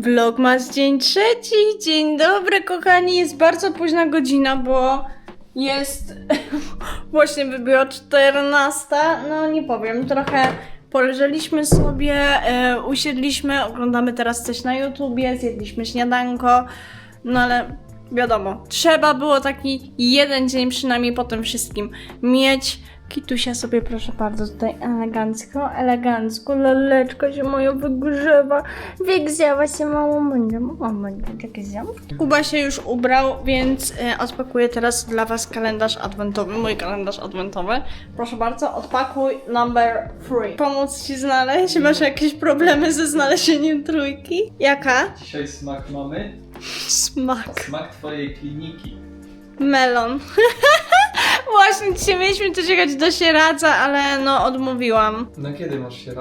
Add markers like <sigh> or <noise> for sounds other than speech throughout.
Vlogmas dzień trzeci. Dzień dobry, kochani. Jest bardzo późna godzina, bo jest. <laughs> Właśnie wybiła 14. No nie powiem, trochę poleżeliśmy sobie, e, usiedliśmy, oglądamy teraz coś na YouTubie, zjedliśmy śniadanko. No ale wiadomo, trzeba było taki jeden dzień przynajmniej po tym wszystkim mieć. Kitusia sobie proszę bardzo tutaj elegancko, elegancko, laleczka się moja wygrzewa, wygrzała się małą małą będzie, takie zjam. Kuba się już ubrał, więc e, odpakuję teraz dla was kalendarz adwentowy, mój kalendarz adwentowy. Proszę bardzo, odpakuj number three. Pomóc ci znaleźć? Masz jakieś problemy ze znalezieniem trójki? Jaka? Dzisiaj smak mamy. Smak. Smak twojej kliniki. Melon. <laughs> Właśnie dzisiaj mieliśmy tu jechać do Sieradza, ale no odmówiłam. Na kiedy masz się?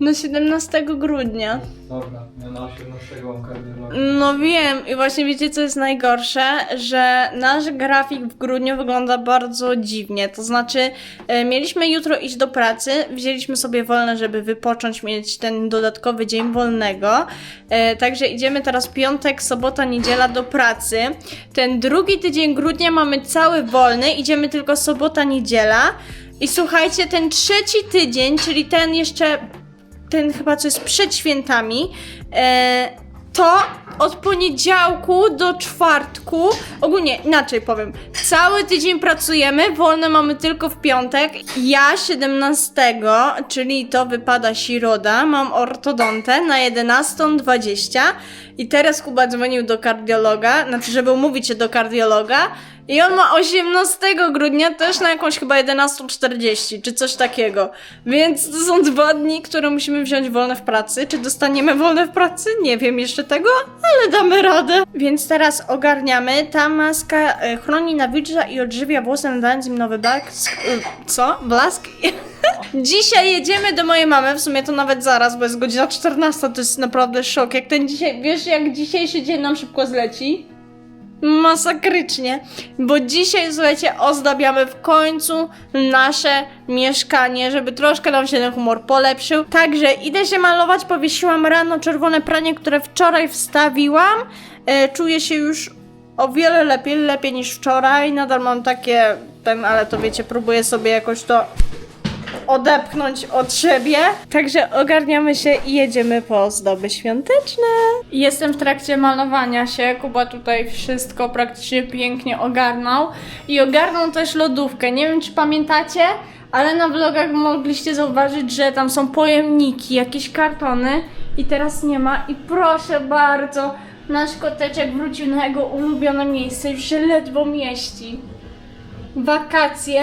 No 17 grudnia. Dobra, ja na 18 mam kardiologię. No wiem i właśnie wiecie co jest najgorsze, że nasz grafik w grudniu wygląda bardzo dziwnie. To znaczy e, mieliśmy jutro iść do pracy, wzięliśmy sobie wolne, żeby wypocząć, mieć ten dodatkowy dzień wolnego. E, także idziemy teraz piątek, sobota, niedziela do pracy. Ten drugi tydzień grudnia mamy cały wolny, idziemy tylko sobota, niedziela. I słuchajcie, ten trzeci tydzień, czyli ten jeszcze ten chyba co jest przed świętami, e, to od poniedziałku do czwartku, ogólnie inaczej powiem, cały tydzień pracujemy, wolne mamy tylko w piątek. Ja 17, czyli to wypada środa, mam ortodontę na 11.20 i teraz Kuba dzwonił do kardiologa, znaczy żeby umówić się do kardiologa i on ma 18 grudnia też na jakąś chyba 11.40 czy coś takiego. Więc to są dwa dni, które musimy wziąć wolne w pracy. Czy dostaniemy wolne w pracy? Nie wiem jeszcze tego, ale damy radę. Więc teraz ogarniamy. Ta maska e, chroni nawilża i odżywia włosy, nadając im nowy blask. e, Co? Blask? <laughs> Dzisiaj jedziemy do mojej mamy, w sumie to nawet zaraz, bo jest godzina 14, to jest naprawdę szok. Jak ten dzisiaj, wiesz jak dzisiejszy dzień nam szybko zleci? Masakrycznie, bo dzisiaj, słuchajcie, ozdabiamy w końcu nasze mieszkanie, żeby troszkę nam się ten humor polepszył. Także idę się malować, powiesiłam rano czerwone pranie, które wczoraj wstawiłam. E, czuję się już o wiele lepiej, lepiej niż wczoraj. Nadal mam takie, ten, ale to wiecie, próbuję sobie jakoś to odepchnąć od siebie. Także ogarniamy się i jedziemy po ozdoby świąteczne. Jestem w trakcie malowania się. Kuba tutaj wszystko praktycznie pięknie ogarnął. I ogarnął też lodówkę. Nie wiem, czy pamiętacie, ale na vlogach mogliście zauważyć, że tam są pojemniki, jakieś kartony. I teraz nie ma. I proszę bardzo, nasz koteczek wrócił na jego ulubione miejsce. Już się ledwo mieści wakacje.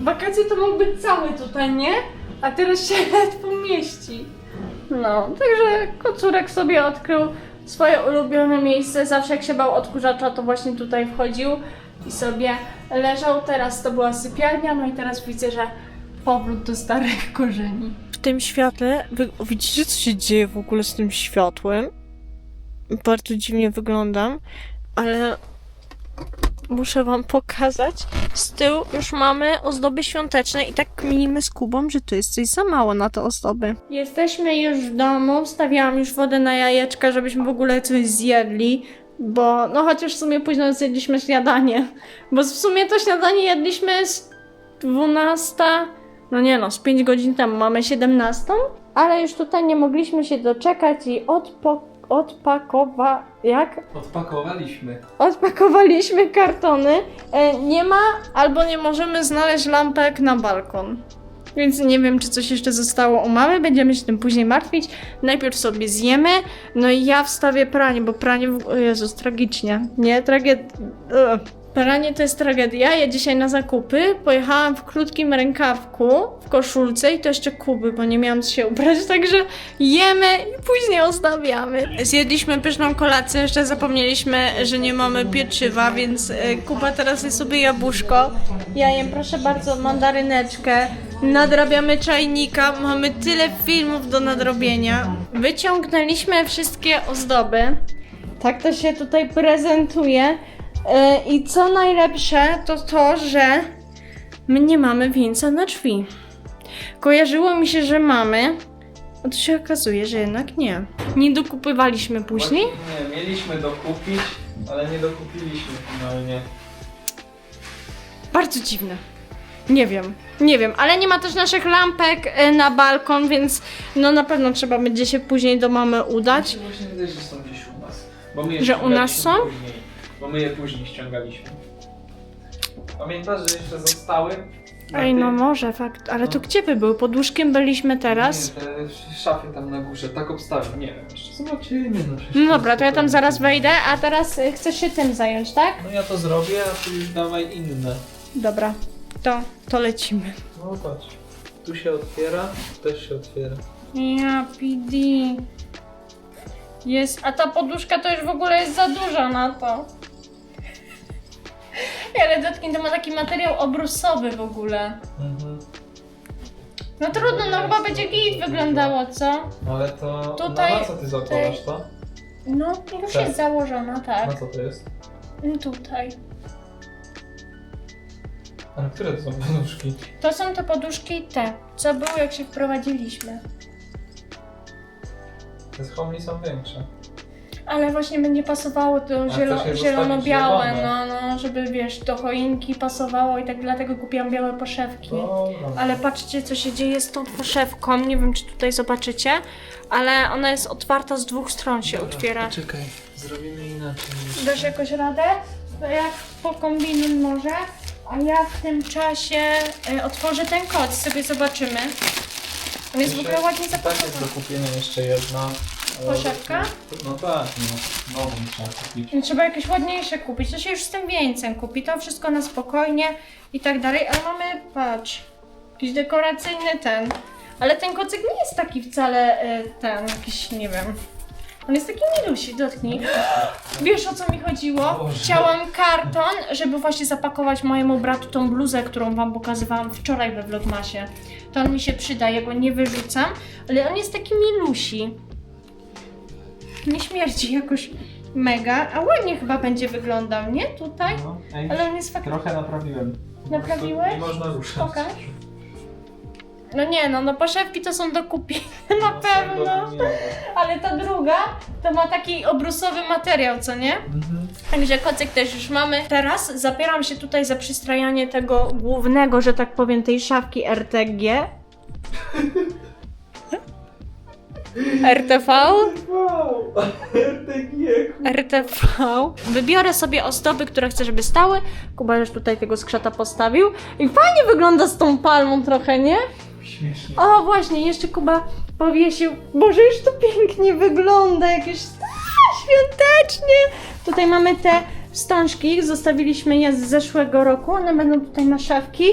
Wakacje to mógł być cały tutaj, nie? A teraz się <laughs> ledwo mieści. No, także kocurek sobie odkrył swoje ulubione miejsce. Zawsze jak się bał odkurzacza, to właśnie tutaj wchodził i sobie leżał. Teraz to była sypialnia, no i teraz widzę, że powrót do starych korzeni. W tym świetle, widzicie co się dzieje w ogóle z tym światłem? Bardzo dziwnie wyglądam, ale muszę wam pokazać. Z tyłu już mamy ozdoby świąteczne i tak kminimy z Kubą, że to jest coś za mało na te ozdoby. Jesteśmy już w domu, wstawiałam już wodę na jajeczka, żebyśmy w ogóle coś zjedli. Bo, no chociaż w sumie późno zjedliśmy śniadanie. Bo w sumie to śniadanie jedliśmy z 12, no nie no, z 5 godzin temu, mamy 17. Ale już tutaj nie mogliśmy się doczekać i odpo, odpakowa... jak? Odpakowaliśmy. Odpakowaliśmy kartony. E, nie ma albo nie możemy znaleźć lampek na balkon. Więc nie wiem, czy coś jeszcze zostało u mamy. Będziemy się tym później martwić. Najpierw sobie zjemy. No i ja wstawię pranie, bo pranie. W... Jezus, tragicznie. Nie, tragedia. Pranie to jest tragedia. Ja dzisiaj na zakupy pojechałam w krótkim rękawku, w koszulce i to jeszcze kuby, bo nie miałam co się ubrać, także jemy i później ozdabiamy. Zjedliśmy pyszną kolację, jeszcze zapomnieliśmy, że nie mamy pieczywa, więc e, Kuba teraz jest sobie jabłuszko. Ja jem, proszę bardzo, mandaryneczkę. Nadrabiamy czajnika, mamy tyle filmów do nadrobienia. Wyciągnęliśmy wszystkie ozdoby. Tak to się tutaj prezentuje. E, I co najlepsze, to to, że my nie mamy wieńca na drzwi. Kojarzyło mi się, że mamy, A to się okazuje, że jednak nie. Nie dokupywaliśmy później? Właśnie Nie, mieliśmy dokupić, ale nie dokupiliśmy finalnie. Bardzo dziwne. Nie wiem, nie wiem, ale nie ma też naszych lampek e, na balkon, więc no na pewno trzeba będzie się później do mamy udać. Właśnie wydaje, że są gdzieś u nas. Bo my Że u nas są? Później, bo my je później ściągaliśmy. Pamiętasz, że jeszcze zostały? Na Ej, no tym- może, fakt, ale to gdzie by były? Pod łóżkiem byliśmy teraz. Nie, te w szafie tam na górze, tak obstawiam, nie wiem, jeszcze zobaczymy. No, przecież No dobra, to ja tam zaraz wejdę, a teraz y, chcesz się tym zająć, tak? No ja to zrobię, a ty już dawaj inne. Dobra, to, to lecimy. No patrz, tu się otwiera, tu też się otwiera. Ja, PD. Jest, a ta poduszka to już w ogóle jest za duża na to. Ale dotknij, to ma taki materiał obrusowy w ogóle. Mhm. No trudno, no chyba będzie git wyglądało, co? Ale to, Tutaj- no na co ty zakładasz to? No, już Tak. jest założona, Na tak. co to jest? Tutaj. A na które to są poduszki? To są te poduszki te, co były jak się wprowadziliśmy. Te z homli są większe. Ale właśnie będzie pasowało to zielo, zielono-białe, zostawić no, zielone? no, żeby wiesz, do choinki pasowało i tak dlatego kupiłam białe poszewki. Dobra. Ale patrzcie, co się dzieje z tą poszewką. Nie wiem, czy tutaj zobaczycie, ale ona jest otwarta z dwóch stron się otwiera. Czekaj, zrobimy inaczej. Dasz jakoś radę? To jak pokombinuj może, a ja w tym czasie y, otworzę ten kod, sobie zobaczymy. On jest w ogóle ładnie Tak jest do kupienia jeszcze jedna. Poszewka? No tak, no. Nową trzeba kupić. Trzeba jakieś ładniejsze kupić, to się już z tym wieńcem kupi, to wszystko na spokojnie i tak dalej, ale mamy, patrz, jakiś dekoracyjny ten, ale ten kocyk nie jest taki wcale y, ten, jakiś, nie wiem, on jest taki milusi, dotknij. Wiesz o co mi chodziło? Boże. Chciałam karton, żeby właśnie zapakować mojemu bratu tą bluzę, którą wam pokazywałam wczoraj we vlogmasie. To on mi się przyda, ja go nie wyrzucam, ale on jest taki milusi. Nie śmierdzi jakoś mega, a ładnie chyba będzie wyglądał, nie? Tutaj? No, Ale on jest faktycznie... trochę naprawiłem. Naprawiłeś? Nie można ruszać. Pokaż. No nie no, no poszewki to są do kupienia <laughs> na No, są pewno. wymiany. Ale ta druga to ma taki obrusowy materiał, co nie? Mhm. Także kocyk też już mamy. Teraz zabieram się tutaj za przystrajanie tego głównego, że tak powiem, tej szafki RTG. <laughs> RTV? RTG. RTV. Wybiorę sobie ozdoby, które chcę, żeby stały. Kuba już tutaj tego skrzata postawił. I fajnie wygląda z tą palmą trochę, nie? Śmiesznie. O, właśnie, jeszcze Kuba powiesił. Boże, już to pięknie wygląda, jakieś a, świątecznie. Tutaj mamy te wstążki, zostawiliśmy je z zeszłego roku. One będą tutaj na szafki.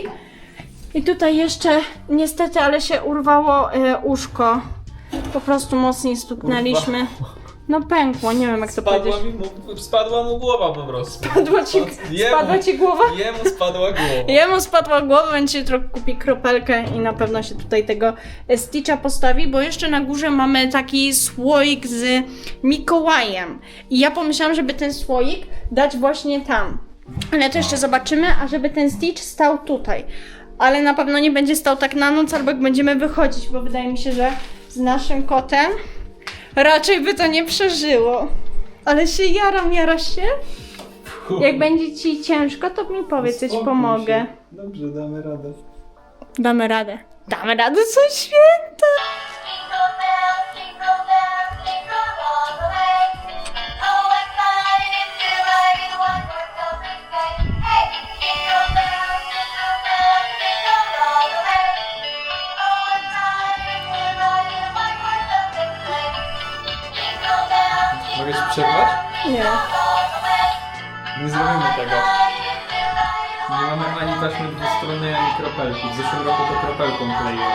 I tutaj jeszcze, niestety, ale się urwało e, uszko. Po prostu mocniej stuknęliśmy. No pękło, nie wiem jak to powiedzieć. Spadła, mi, mu- spadła mu głowa po prostu. Spadła ci, Jemu- spadła ci głowa? Jemu spadła głowa. <laughs> Jemu spadła głowa, więc się trochę kupi kropelkę i na pewno się tutaj tego Stitcha postawi, bo jeszcze na górze mamy taki słoik z Mikołajem. I ja pomyślałam, żeby ten słoik dać właśnie tam. Ale to jeszcze zobaczymy, a żeby ten Stitch stał tutaj. Ale na pewno nie będzie stał tak na noc, albo jak będziemy wychodzić, bo wydaje mi się, że z naszym kotem raczej by to nie przeżyło. Ale się jaram, jarasz się? Jak będzie ci ciężko, to mi powiedz, ja ci Uspokój pomogę. się. Dobrze, damy radę. Damy radę. Damy radę, są święta! Taśmy dwustronnej, ani kropelki. W zeszłym roku to kropelką kleiłem.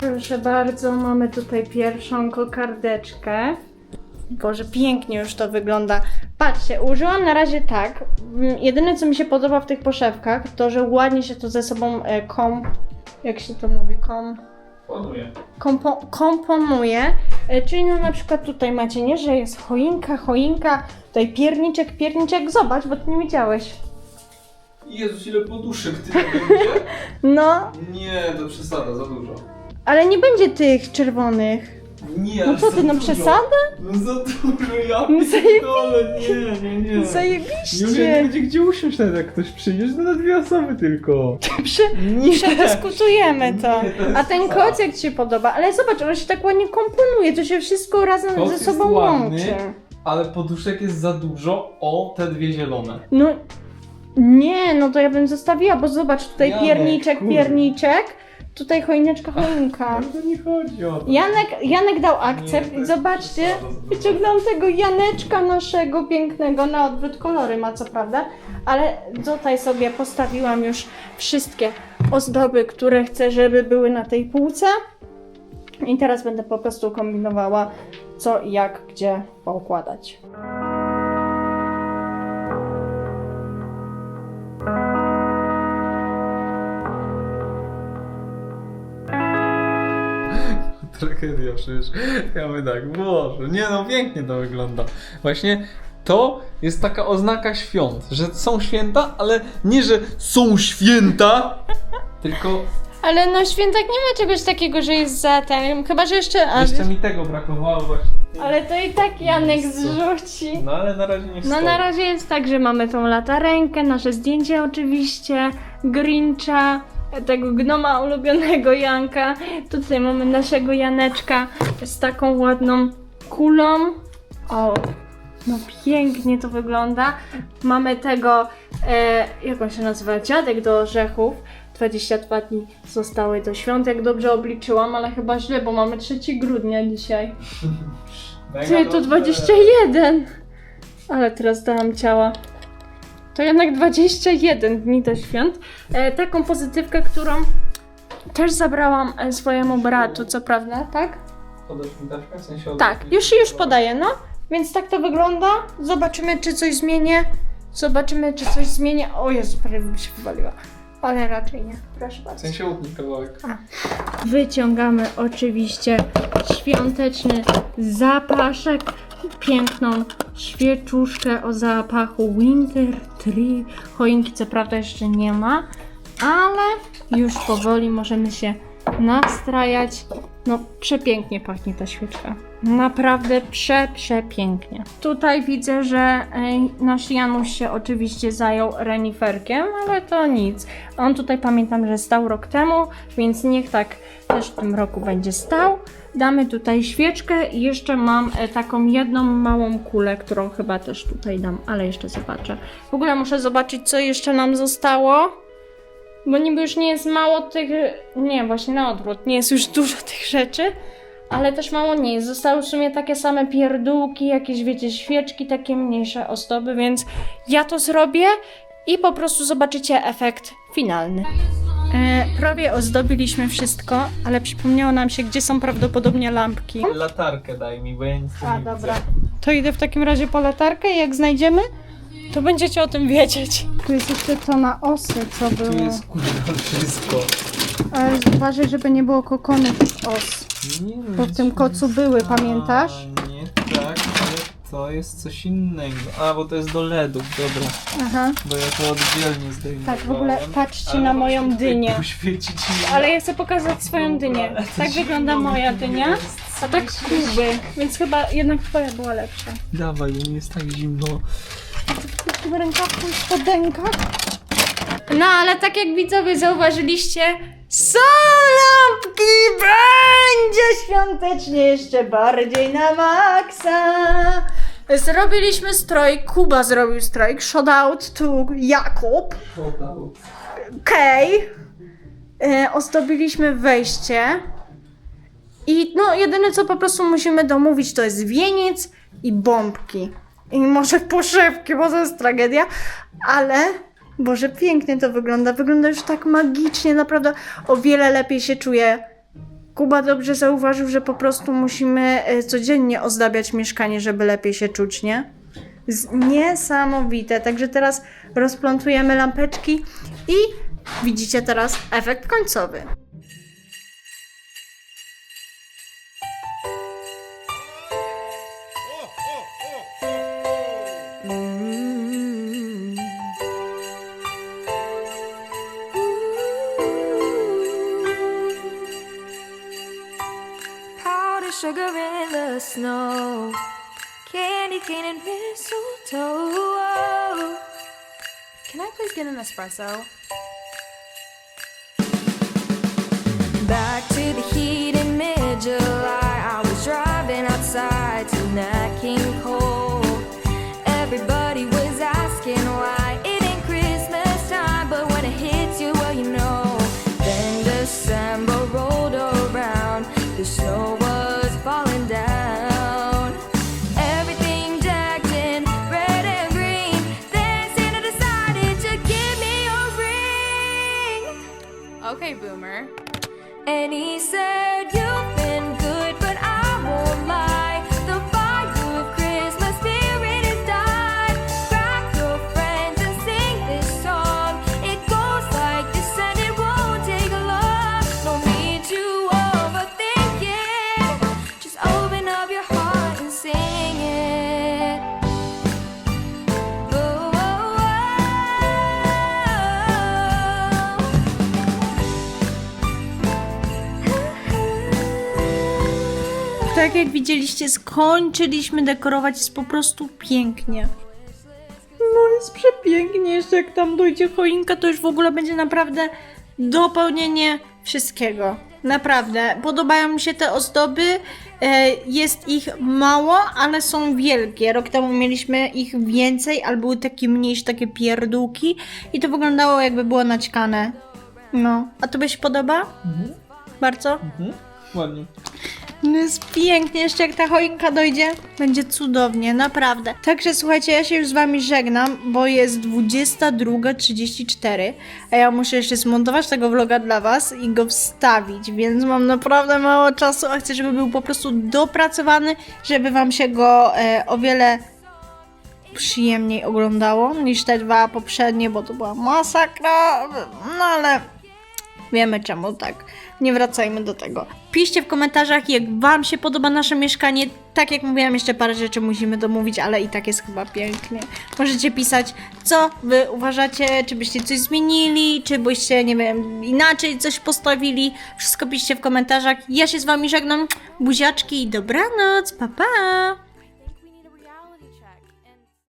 Proszę bardzo, mamy tutaj pierwszą kokardeczkę. Boże, pięknie już to wygląda. Patrzcie, użyłam na razie tak. Mm, Jedyne, co mi się podoba w tych poszewkach, to, że ładnie się to ze sobą e, kom... Jak się to mówi? Kom... Kompo, komponuje. E, Czyli no na przykład tutaj macie, nie, że jest choinka, choinka, tutaj pierniczek, pierniczek. Zobacz, bo ty nie widziałeś. Jezus, ile poduszek ty będzie? <laughs> No, Nie, to przesada, za dużo. Ale nie będzie tych czerwonych. Nie, No co ty, no przesadę? No za dużo, ja No pierdolę, nie, nie, nie. Julia nie Zajebiście. będzie gdzie usiąść nawet jak ktoś przyjdzie, to na dwie osoby tylko. <laughs> Prze Nie. przedyskutujemy to. Nie, to jest A ten przesada. koc jak ci się podoba? Ale zobacz, on się tak ładnie komponuje, to się wszystko razem Koc ze jest sobą ładny. łączy. Ale poduszek jest za dużo o te dwie zielone. No nie, no to ja bym zostawiła, bo zobacz, tutaj Janek, pierniczek, kurde. pierniczek, tutaj choineczka, choinka. Ale to nie chodzi o to. Janek, Janek dał akcept Nie, i zobaczcie, przesada wyciągnął tego Janeczka naszego pięknego, na odwrót kolory ma co prawda, ale tutaj sobie postawiłam już wszystkie ozdoby, które chcę, żeby były na tej półce i teraz będę po prostu kombinowała co i jak, gdzie poukładać. <laughs> Tragedia przecież. Ja my tak, Boże, nie no, pięknie to wygląda. Właśnie to jest taka oznaka świąt, że są święta, ale nie, że są święta, tylko Ale no świętak nie ma czegoś takiego, że jest za ten, chyba że jeszcze... A, jeszcze mi tego brakowało właśnie. ale to i tak Janek Co? zrzuci. No ale na razie nie No na razie jest tak, że mamy tą latarenkę, nasze zdjęcie oczywiście, Grincha, tego gnoma ulubionego Janka. Tutaj mamy naszego Janeczka z taką ładną kulą. O, no pięknie to wygląda. Mamy tego, e, jak on się nazywa, dziadek do orzechów. 22 dni zostały do świąt, jak dobrze obliczyłam, ale chyba źle, bo mamy 3 grudnia dzisiaj. <laughs> Ty, to dobrze. 21! Ale teraz dałam ciała. To jednak 21 dni do świąt. E, taką pozytywkę, którą też zabrałam e, swojemu bratu, co prawda, tak? Podasz mi taczkę? W sensie Tak, mi? już już podaję, no. Więc tak to wygląda. Zobaczymy, czy coś zmienię. Zobaczymy, czy coś zmienię. O Jezu, prawie bym się wywaliła. Ale raczej nie. Proszę W bardzo. sensie utnij kawałek. Wyciągamy oczywiście świąteczny zapaszek, piękną świeczuszkę o zapachu Winter Tree. Choinki co prawda jeszcze nie ma, ale już powoli możemy się nastrajać. No przepięknie pachnie ta świeczka. Naprawdę prze, przepięknie. Tutaj widzę, że e, nasz Janusz się oczywiście zajął reniferkiem, ale to nic. On tutaj pamiętam, że stał rok temu, więc niech tak też w tym roku będzie stał. Damy tutaj świeczkę i jeszcze mam e, taką jedną małą kulę, którą chyba też tutaj dam, ale jeszcze zobaczę. W ogóle muszę zobaczyć, co jeszcze nam zostało. Bo niby już nie jest mało tych. Nie, właśnie na odwrót. Nie jest już dużo tych rzeczy, ale też mało nie jest. Zostały w sumie takie same pierdółki, jakieś wiecie, świeczki, takie mniejsze ozdoby, więc ja to zrobię i po prostu zobaczycie efekt finalny. E, prawie ozdobiliśmy wszystko, ale przypomniało nam się, gdzie są prawdopodobnie lampki. Latarkę daj mi, bo ja nic tu A, nie dobra. widzę. To idę w takim razie po latarkę i jak znajdziemy, to będziecie o tym wiedzieć. Tu jest jeszcze to na osy, co było. Tu jest kurwa wszystko. Ale uważaj, żeby nie było kokonów os. Nie wiem, w tym kocu były, pamiętasz? A, nie tak, ale to jest coś innego. A, bo to jest do LEDów, dobra. Aha. Bo ja to oddzielnie zdejmowałem. Tak, w ogóle patrzcie na moją dynię. Poświecić mi. Ale ja chcę pokazać swoją dynię. Tak wygląda moja dynia, a tak kuby. Więc chyba jednak twoja była lepsza. Dawaj, bo mi jest tak zimno. W tym rękawku i spodenkach. No, ale tak jak widzowie zauważyliście, są lampki! Będzie świątecznie jeszcze bardziej na maksa! Zrobiliśmy strój, Kuba zrobił strój, shout out to Jakub. Okej. E, Ozdobiliśmy wejście. I no, jedyne co po prostu musimy domówić to jest wieniec i bombki. I może poszewki, bo to jest tragedia. Ale, Boże, pięknie to wygląda. Wygląda już tak magicznie, naprawdę o wiele lepiej się czuję. Kuba dobrze zauważył, że po prostu musimy e, codziennie ozdabiać mieszkanie, żeby lepiej się czuć, nie? Niesamowite. Także teraz rozplątujemy lampeczki i widzicie teraz efekt końcowy. Cane and mistletoe. Can I please get an espresso? Back to the heat in mid-July. I was driving outside to jak widzieliście, skończyliśmy dekorować, jest po prostu pięknie. No jest przepięknie, jeszcze jak tam dojdzie choinka, to już w ogóle będzie naprawdę dopełnienie wszystkiego. Naprawdę, podobają mi się te ozdoby, e, jest ich mało, ale są wielkie. Rok temu mieliśmy ich więcej, ale były takie mniejsze, takie pierdółki i to wyglądało jakby było naćkane. No, a tobie się podoba? Bardzo? Mhm. Ładnie. No jest pięknie, jeszcze jak ta choinka dojdzie, będzie cudownie, naprawdę. Także słuchajcie, ja się już z wami żegnam, bo jest 22.34, a ja muszę jeszcze zmontować tego vloga dla was i go wstawić, więc mam naprawdę mało czasu, a chcę, żeby był po prostu dopracowany, żeby wam się go e, o wiele przyjemniej oglądało niż te dwa poprzednie, bo to była masakra, no ale Wiemy czemu tak. Nie wracajmy do tego. Piszcie w komentarzach, jak Wam się podoba nasze mieszkanie. Tak jak mówiłam, jeszcze parę rzeczy musimy domówić, ale i tak jest chyba pięknie. Możecie pisać, co Wy uważacie, czy byście coś zmienili, czy byście, nie wiem, inaczej coś postawili. Wszystko piszcie w komentarzach. Ja się z Wami żegnam. Buziaczki i dobranoc. Pa, pa!